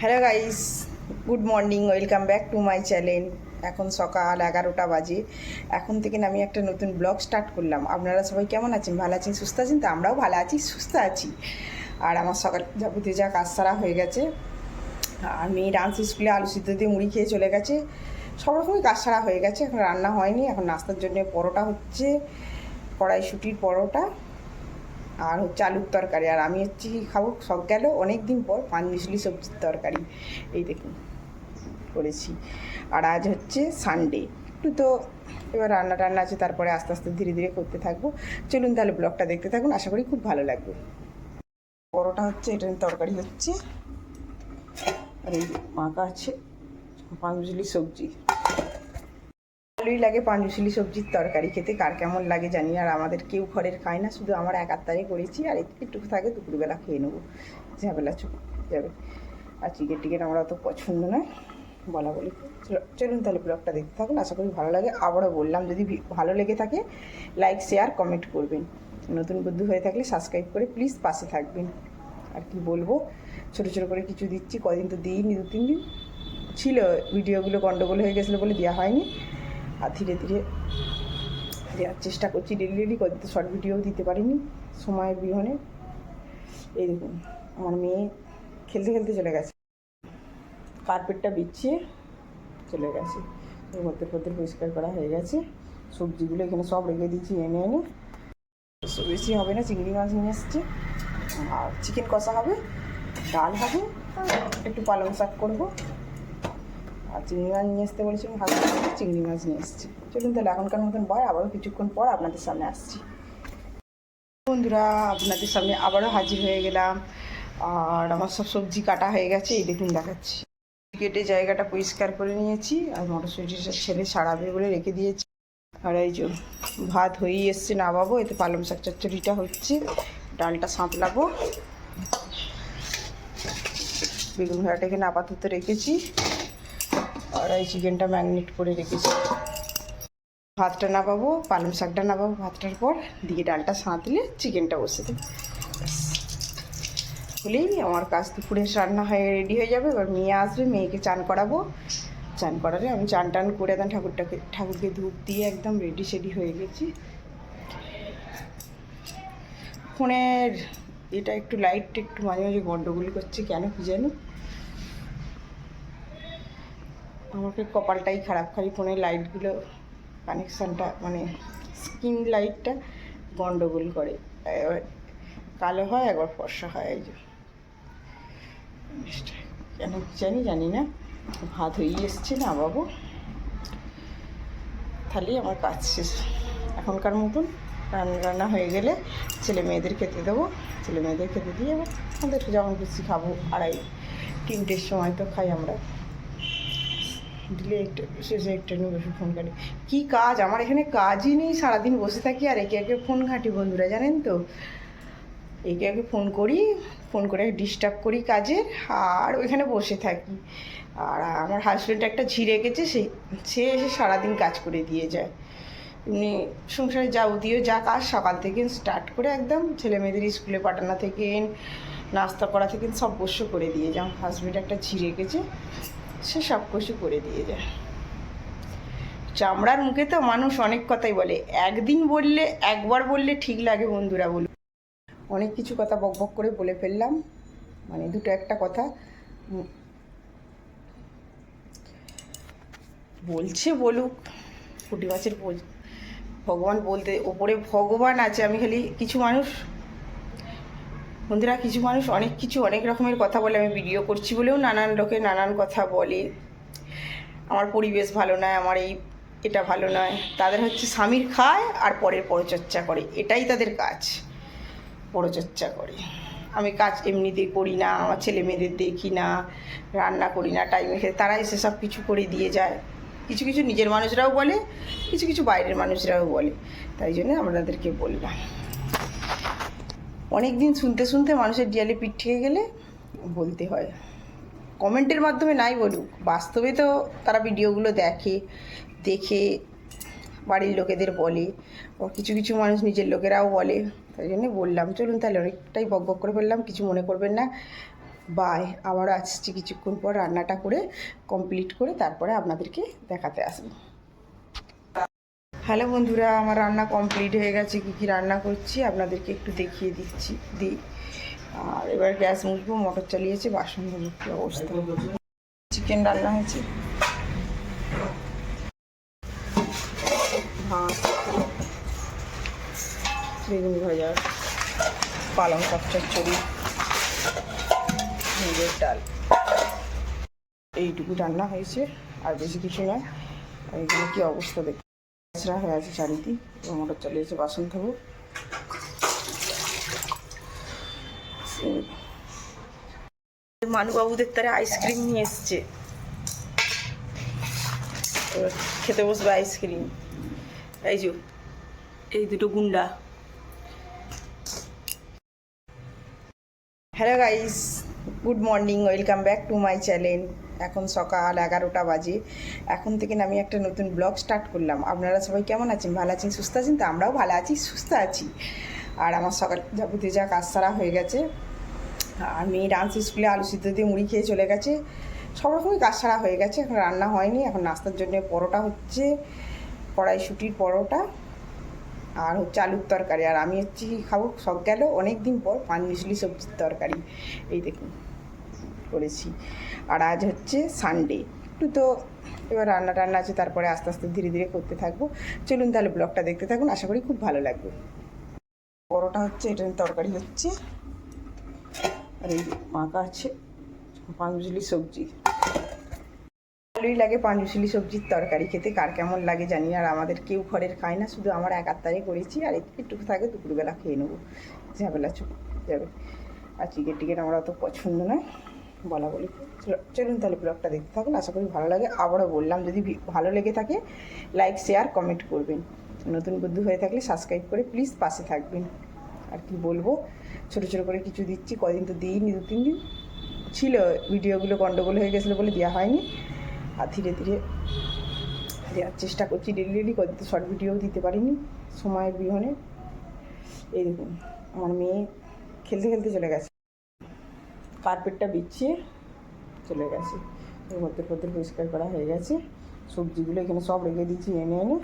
Hello guys, good morning, welcome back to my channel. এখন সকাল এগারোটা বাজে। এখন থেকে আমি একটা নতুন ব্লগ স্টার্ট করলাম। আপনারা সবাই কেমন আছেন? ভালো আছেন? সুস্থ আছেন? তো আমরাও ভালো আছি, সুস্থ আছি। আর আমার সকাল যাবতীয় যা কাজ সারা হয়ে গেছে, আর মেয়ে ডান্স স্কুলে আলু সিদ্ধ দিয়ে মুড়ি খেয়ে চলে গেছে। সব রকমই কাজ সারা হয়ে গেছে, এখন রান্না হয়নি। এখন নাস্তার জন্য পরোটা হচ্ছে, কড়াইশুটির পরোটা। আর হচ্ছে আলুর তরকারি। আর আমি হচ্ছে খাব? সব গেল অনেক দিন পর মিশলি সবজির তরকারি। এই দেখুন, করেছি। আর আজ হচ্ছে সানডে একটু তো এবার রান্না টান্না আছে, তারপরে আস্তে আস্তে ধীরে ধীরে করতে থাকব। চলুন তাহলে ব্লগটা দেখতে থাকুন, আশা করি খুব ভালো লাগবে। পরোটা হচ্ছে, এটা তরকারি হচ্ছে। আর এই মাকা আছে মিশলি সবজি। ভালোই লাগে পাঞ্জুশিলি সবজির তরকারি খেতে, কার কেমন লাগে জানি আর আমাদের কেউ ঘরের খায় না, শুধু আমার একাত্তারে করেছি, আর একটু থাকে দুপুরবেলা খেয়ে নেব। ঝামেলা যাবে। আর চিকেন টিকেন আমার অত পছন্দ নয়, বলা বলি। চলো- চলুন তাহলে ব্লগটা দেখতে থাকুন, আশা করি ভালো লাগে। আবারও বললাম, যদি ভালো লেগে থাকে লাইক শেয়ার কমেন্ট করবেন। নতুন বন্ধু হয়ে থাকলে সাবস্ক্রাইব করে প্লিজ পাশে থাকবেন। আর কি বলব, ছোটো ছোটো করে কিছু দিচ্ছি, কদিন তো দিইনি দু তিন দিন। ছিল ভিডিওগুলো গন্ডগোল হয়ে গেছিল বলে দেওয়া হয়নি। আর ধীরে ধীরে দেওয়ার চেষ্টা করছি। ডেলি ডেলি কদিন শর্ট ভিডিও দিতে পারিনি, সময়ের বিহনে। এই দেখুন, আমার মেয়ে খেলতে খেলতে চলে গেছে। কার্পেটটা বিছিয়ে চলে গেছে। মধ্যে ফদ্দের পরিষ্কার করা হয়ে গেছে। সবজিগুলো এখানে সব রেখে দিয়েছি, এনে এনে। বেশি হবে না, চিংড়ি মাছ নিয়ে এসছে। আর চিকেন কষা হবে, ডাল হবে। একটু পালং শাক করব। আর চিংড়ি মাছ নিয়ে আসতে বলেছিলাম ভালো চিংড়ি মাছ নিয়ে এসেছি। চলুন তাহলে এখনকার মতন বয় আবারও কিছুক্ষণ পর আপনাদের সামনে আসছি। বন্ধুরা, আপনাদের সামনে আবারও হাজির হয়ে গেলাম। আর আমার সব সবজি কাটা হয়ে গেছে, এই দেখুন দেখাচ্ছি। কেটে জায়গাটা পরিষ্কার করে নিয়েছি, আর মটরশুঁটিটা ছেলে সারাবে বলে রেখে দিয়েছি। আর এই ভাত হয়েই এসছে নামাবো, এতে পালং শাক চচ্চড়িটা হচ্ছে, ডালটা সাঁতলাবো। বেগুন ভাড়াটা এখানে আপাতত রেখেছি। এই চিকেনটা ম্যাগনেট করে রেখেছি। ভাতটা নামাবো, পালং শাকটা নামাবো ভাতটার পর, দিয়ে ডালটা সাঁতলে চিকেনটা বসে দেবো। হলেই আমার কাজ দুপুরে রান্না হয়ে রেডি হয়ে যাবে। এবার মেয়ে আসবে, মেয়েকে চান করাবো। চান করালে আমি চান টান করে একদম ঠাকুরটাকে। ঠাকুরকে ধূপ দিয়ে একদম রেডি সেডি হয়ে গেছি। ফোনের এটা একটু লাইট একটু মাঝে মাঝে গন্ডগোল করছে, কেন কি জানি। আমাকে কপালটাই খারাপ। খালি ফোনের লাইটগুলো, কানেকশানটা মানে স্ক্রিন লাইটটা গন্ডগোল করে। কালো হয়, একবার ফর্সা হয়, এই যে। কেন জানি জানি না। ভাত হয়েই এসছে না বাবু? তাহলেই আমার কাজ শেষ। এখনকার মতন রান্না রান্না হয়ে গেলে ছেলে মেয়েদের খেতে দেবো। ছেলে মেয়েদের খেতে দিয়ে আমাদের যেমন খুশি খাব, আড়াই, তিনটের সময় তো খাই আমরা। দিলে একটু, শেষে একটু বসে ফোন ঘাটি কী কাজ? আমার এখানে কাজই নেই, সারাদিন বসে থাকি আর একে একে ফোন ঘাঁটি বন্ধুরা, জানেন তো? একে একে ফোন করি ফোন করে ডিস্টার্ব করি কাজে আর ওইখানে বসে থাকি। আর আমার হাজব্যান্ড একটা ঝিরে গেছে, সে সে এসে সারাদিন কাজ করে দিয়ে যায়। এমনি সংসারে যাবতীয় যা কাজ, সকাল থেকে স্টার্ট করে একদম ছেলে মেয়েদের স্কুলে পাঠানো থেকে, নাস্তা করা থেকে সব বসে করে দিয়ে আমার হাজব্যান্ড একটা ঝিরে গেছে সে সব কিছু করে দিয়ে যায়। চামড়ার মুখে তো মানুষ অনেক কথাই বলে। একদিন বললে, একবার বললে ঠিক লাগে বন্ধুরা, বলুন। অনেক কিছু কথা বক বক করে বলে ফেললাম। মানে দুটো একটা কথা। বলছে বলুক, ফুটি মাছের ভগবান বলতে, ওপরে ভগবান আছে, আমি খালি কিছু মানুষ বন্ধুরা, কিছু মানুষ অনেক কিছু, অনেক রকমের কথা বলে, আমি ভিডিও করছি বলেও নানান লোকে নানান কথা বলে। আমার পরিবেশ ভালো নয়, আমার এই এটা ভালো নয়। তাদের হচ্ছে স্বামীর খায় আর পরের পরচর্চা করে, এটাই তাদের কাজ, পরচর্চা করে। আমি কাজ এমনিতে করি না, আমার ছেলে মেয়েদের দেখি না, রান্না করি না টাইমে খেয়ে তারা এসে সব কিছু করে দিয়ে যায়। কিছু কিছু নিজের মানুষরাও বলে, কিছু কিছু বাইরের মানুষরাও বলে, তাই জন্য আমরা তাদেরকে বললাম। অনেক দিন শুনতে শুনতে মানুষের ডিয়ালে পিঠ থেকে গেলে বলতে হয়। কমেন্টের মাধ্যমে নাই বলুক, বাস্তবে তো তারা ভিডিওগুলো দেখে দেখে বাড়ির লোকেদের বলে কিছু কিছু মানুষ নিজের লোকেরাও বলে, তাই জন্য বললাম, চলুন তাহলে অনেকটাই বক বক করে ফেললাম, কিছু মনে করবেন না। বাই আবার আসছি কিছুক্ষণ পর রান্নাটা করে কমপ্লিট করে তারপরে আপনাদেরকে দেখাতে আসব। হ্যালো বন্ধুরা, আমার রান্না কমপ্লিট হয়ে গেছে। কী কী রান্না করছি আপনাদেরকে একটু দেখিয়ে দিচ্ছি, দিই। আর এবার গ্যাস মুছবো, মোটর চালিয়েছে, বাসন ধোবো, কী অবস্থা? চিকেন রান্না হয়েছে? ভাত, বেগুন ভাজা, পালং শাক চচ্চড়ি মুগের ডাল। এইটুকু রান্না হয়েছে, আর বেশি কিছু নয়। এখানে কী অবস্থা দেখ কাঁচরা হয়ে আছে চারিদিক মোটর চালিয়েছে বাসন ধোবো মানুবাবুদের তারা আইসক্রিম নিয়ে এসছে। খেতে বসবে আইসক্রিম। এই যে, এই দুটো গুন্ডা। Hello guys, good morning, welcome back to my channel. এখন সকাল এগারোটা বাজে। এখন থেকে আমি একটা নতুন ব্লগ স্টার্ট করলাম। আপনারা সবাই কেমন আছেন? ভালো আছেন? সুস্থ আছেন? তো আমরাও ভালো আছি, সুস্থ আছি। আর আমার সকাল যাবতীয় যা কাজ সারা হয়ে গেছে, আমি ডান্স স্কুলে আলু সিদ্ধ দিয়ে মুড়ি খেয়ে চলে গেছে। সব রকমই কাজ সারা হয়ে গেছে, এখন রান্না হয়নি। এখন নাস্তার জন্য পরোটা হচ্ছে, কড়াইশুটির পরোটা আর হচ্ছে আলুর তরকারি। আর আমি হচ্ছে কি খাব? সব গেল অনেক দিন পর পান মিশলি সবজির তরকারি। এই দেখুন। করেছি। আর আজ হচ্ছে সানডে একটু তো এবার রান্না টান্না আছে, তারপরে আস্তে আস্তে ধীরে ধীরে করতে থাকব। চলুন তাহলে ব্লগটা দেখতে থাকুন, আশা করি খুব ভালো লাগবে। পরোটা হচ্ছে, এটা তরকারি হচ্ছে। আর এই মাখা আছে পাঁচমিশালি সবজি। ভালোই লাগে পাঁচমিশালি সবজির তরকারি খেতে, কার কেমন লাগে জানি আর আমাদের কেউ ঘরের খায় না, শুধু আমার এক আত্মারে করেছি, আর একটু থাকে দুপুরবেলা খেয়ে নেব। ঝামেলা চুপ যাবে। আর চিকেন টিকেন আমার অত পছন্দ নয়। বলা বলি। চলো- চলুন তাহলে ব্লগটা দেখতে থাকুন, আশা করি ভালো লাগে। আবারও বললাম, যদি ভালো লেগে থাকে লাইক শেয়ার কমেন্ট করবেন। নতুন বন্ধু হয়ে থাকলে সাবস্ক্রাইব করে প্লিজ পাশে থাকবেন। আর কি বলব, ছোটো ছোটো করে কিছু দিচ্ছি, কদিন তো দিইনি, দু, তিন দিন ছিল ভিডিওগুলো গন্ডগোল হয়ে গেছিল বলে দেওয়া হয়নি। আর ধীরে ধীরে দেওয়ার চেষ্টা করছি ডেলি ডেলি কদিন তো শর্ট ভিডিও দিতে পারিনি, সময়ের বিহনে। এই দেখুন, আমার মেয়ে খেলতে খেলতে চলে গেছে। কার্পেটটা বিছিয়ে চলে গেছে। মধ্যে পধ্যে পরিষ্কার করা হয়ে গেছে। সবজিগুলো এখানে সব রেখে দিয়েছি, এনে এনে।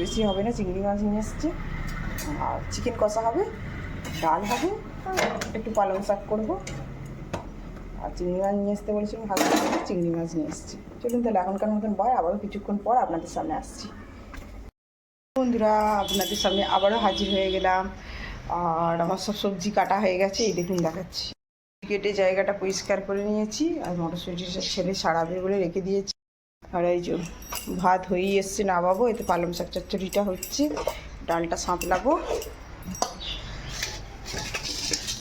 বেশি হবে না, চিংড়ি মাছ নিয়ে এসছে। আর চিকেন কষা হবে, ডাল হবে, একটু পালং শাক করব। আর চিংড়ি মাছ নিয়ে আসতে বলেছিলাম হালকা চিংড়ি মাছ নিয়ে এসেছি। চলুন তাহলে এখনকার মতন বয়, আবারও কিছুক্ষণ পর আপনাদের সামনে আসছি। বন্ধুরা, আপনাদের সামনে আবারও হাজির হয়ে গেলাম। আর আমার সব সবজি কাটা হয়ে গেছে, এই দেখুন দেখাচ্ছি। কেটে জায়গাটা পরিষ্কার করে নিয়েছি আর মটরশুঁটিটা ছেলে সারাবে বলে রেখে দিয়েছি। আর এই যে ভাত হয়েই এসছে নামাবো, এতে পালং শাক চচ্চড়িটা হচ্ছে। ডালটা সাঁতলাবো।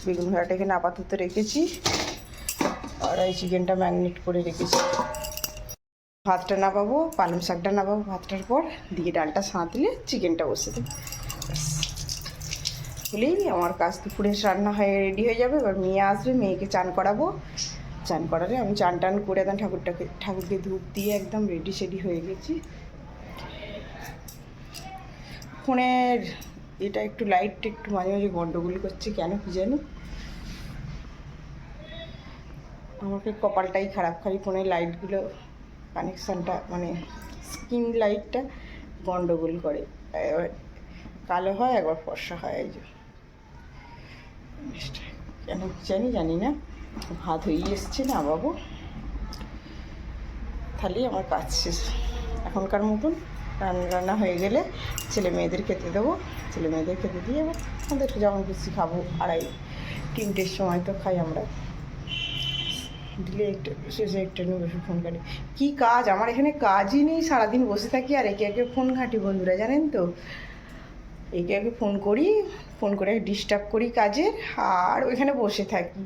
বেগুন ভাড়াটা এখানে আপাতত রেখেছি। আর এই চিকেনটা ম্যাগনেট করে রেখেছি। ভাতটা নামাবো, পালং শাকটা নামাবো ভাতটার পর, দিয়ে ডালটা সাঁতলে চিকেনটা বসে দেবো। হলেই আমার কাজ দুপুরের রান্না হয়ে রেডি হয়ে যাবে। এবার মেয়ে আসবে, মেয়েকে চান করাবো। চান করালে আমি চান টান করে একদম ঠাকুরটাকে, ঠাকুরকে ধূপ দিয়ে একদম রেডি সেডি হয়ে গেছি। ফোনের এটা একটু লাইট একটু মাঝে মাঝে গন্ডগোল করছে কেন কি জানি। আমাকে কপালটাই খারাপ, খালি ফোনের লাইটগুলো কানেকশানটা মানে স্ক্রিন লাইটটা গন্ডগোল করে। কালো হয় একবার ফর্সা হয়, এই কেন জানি জানি না। ভাত হয়ে এসছে না বাবু? তাহলেই আমার কাজ শেষ। এখনকার মতন রান্না রান্না হয়ে গেলে ছেলে মেয়েদের খেতে দেবো। ছেলে মেয়েদের খেতে দিয়ে এবার আমাদের যেমন খুশি খাব। আড়াই, তিনটের সময় তো খাই আমরা। দিলে একটু, শেষে একটু বসে ফোন ঘাটি কী কাজ? আমার এখানে কাজই নেই, সারাদিন বসে থাকি আর একে একে ফোন ঘাঁটি বন্ধুরা, জানেন তো? একে ফোন করি, ফোন করে ডিস্টার্ব করি কাজে আর ওইখানে বসে থাকি।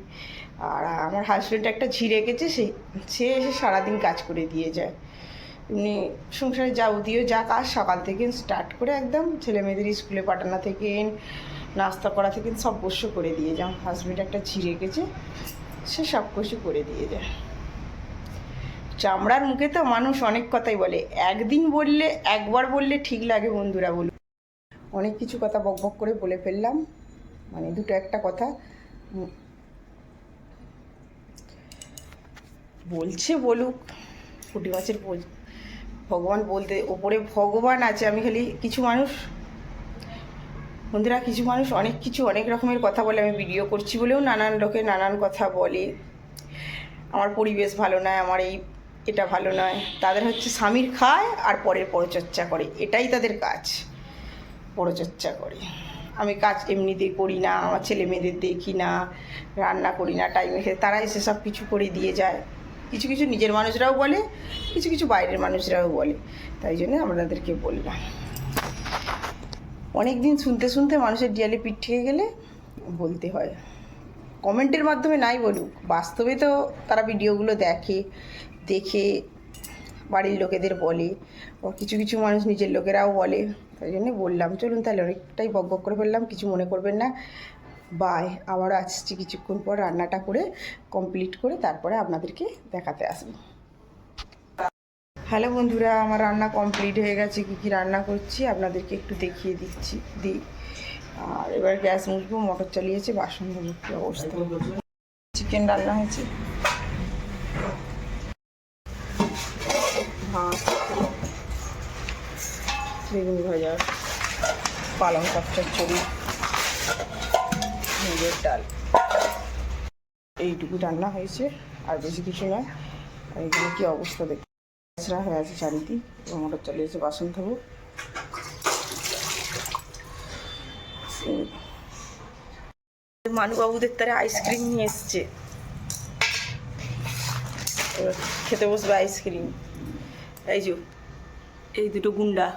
আর আমার হাজব্যান্ড একটা ঝিরে গেছে, সে সে এসে সারাদিন কাজ করে দিয়ে যায়। এমনি সংসারে যাবতীয় যা কাজ সকাল থেকে স্টার্ট করে একদম ছেলে মেয়েদের স্কুলে পাঠানো থেকে, নাস্তা করা থেকে সব বসে করে দিয়ে যায়। আমার হাজব্যান্ড একটা ঝিরে গেছে, সে সব কিছু করে দিয়ে যায়। চামড়ার মুখে তো মানুষ অনেক কথাই বলে, একদিন বললে, একবার বললে ঠিক লাগে বন্ধুরা বলুন। অনেক কিছু কথা বক বক করে বলে ফেললাম। মানে দুটো একটা কথা। বলছে বলুক পুঁটি মাছের ভগবান বলতে ওপরে ভগবান আছে। আমি খালি কিছু মানুষ, বন্ধুরা কিছু মানুষ অনেক কিছু, অনেক রকমের কথা বলে। আমি ভিডিও করছি বলেও নানান লোকে নানান কথা বলে। আমার পরিবেশ ভালো নয়, আমার এই এটা ভালো নয়। তাদের হচ্ছে স্বামীর খায় আর পরের পরচর্চা করে। এটাই তাদের কাজ। পরচর্চা করে। আমি কাজ এমনিতেই করি না, আমার ছেলে মেয়েদের দেখি না, রান্না করি না টাইমে খেয়ে তারা এসে সব কিছু করে দিয়ে যায়। কিছু কিছু নিজের মানুষরাও বলে, কিছু কিছু বাইরের মানুষরাও বলে, তাই জন্য আপনাদেরকে বললাম। অনেক দিন শুনতে শুনতে মানুষের ডিয়ালে পিঠ থেকে গেলে বলতে হয়, কমেন্টের মাধ্যমে নাই বলুক, বাস্তবে তো তারা ভিডিওগুলো দেখে দেখে বাড়ির লোকেদের বলে, ও কিছু কিছু মানুষ নিজের লোকেরাও বলে। তাই জন্য বললাম, চলুন তাহলে অনেকটাই বক বক করে ফেললাম, কিছু মনে করবেন না। বাই আবার আসছি কিছুক্ষণ পর রান্নাটা করে কমপ্লিট করে তারপরে আপনাদেরকে দেখাতে আসব। হ্যালো বন্ধুরা, আমার রান্না কমপ্লিট হয়ে গেছে, কী কী রান্না করছি আপনাদেরকে একটু দেখিয়ে দিচ্ছি, দিই। আর এবার গ্যাস মুছবো, মোটর চালিয়েছে, বাসন ধোবো, কী অবস্থা? চিকেন রান্না হয়েছে? ভাত বেগুন ভাজা, পালং শাক চচ্চড়ি মুগের ডাল। এইটুকু রান্না হয়েছে, আর বেশি কিছু নয়। আর এখানে কী অবস্থা দেখ কাঁচরা হয়ে আছে চারিদিক, এবং মোটর চালিয়েছে বাসন ধোবো। মানুবাবুদের তারা আইসক্রিম নিয়ে এসছে। খেতে বসবে আইসক্রিম। এই যে, এই দুটো গুন্ডা।